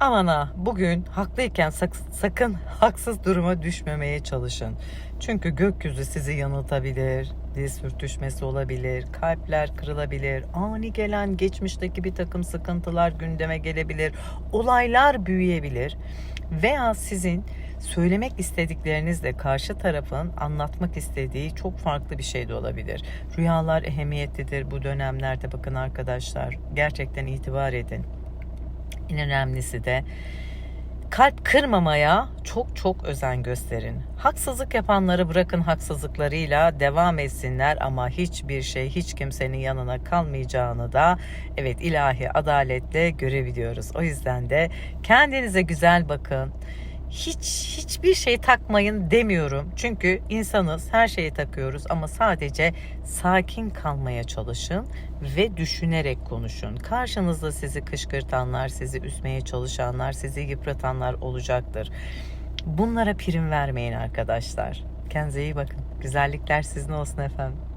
Aman ha bugün haklıyken sak- sakın haksız duruma düşmemeye çalışın. Çünkü gökyüzü sizi yanıltabilir, dil sürtüşmesi olabilir, kalpler kırılabilir, ani gelen geçmişteki bir takım sıkıntılar gündeme gelebilir, olaylar büyüyebilir veya sizin söylemek istediklerinizle karşı tarafın anlatmak istediği çok farklı bir şey de olabilir. Rüyalar ehemmiyetlidir bu dönemlerde bakın arkadaşlar. Gerçekten itibar edin. En önemlisi de kalp kırmamaya çok çok özen gösterin. Haksızlık yapanları bırakın haksızlıklarıyla devam etsinler ama hiçbir şey hiç kimsenin yanına kalmayacağını da evet ilahi adaletle görebiliyoruz. O yüzden de kendinize güzel bakın. Hiç hiçbir şey takmayın demiyorum. Çünkü insanız, her şeyi takıyoruz ama sadece sakin kalmaya çalışın ve düşünerek konuşun. Karşınızda sizi kışkırtanlar, sizi üzmeye çalışanlar, sizi yıpratanlar olacaktır. Bunlara prim vermeyin arkadaşlar. Kendinize iyi bakın. Güzellikler sizin olsun efendim.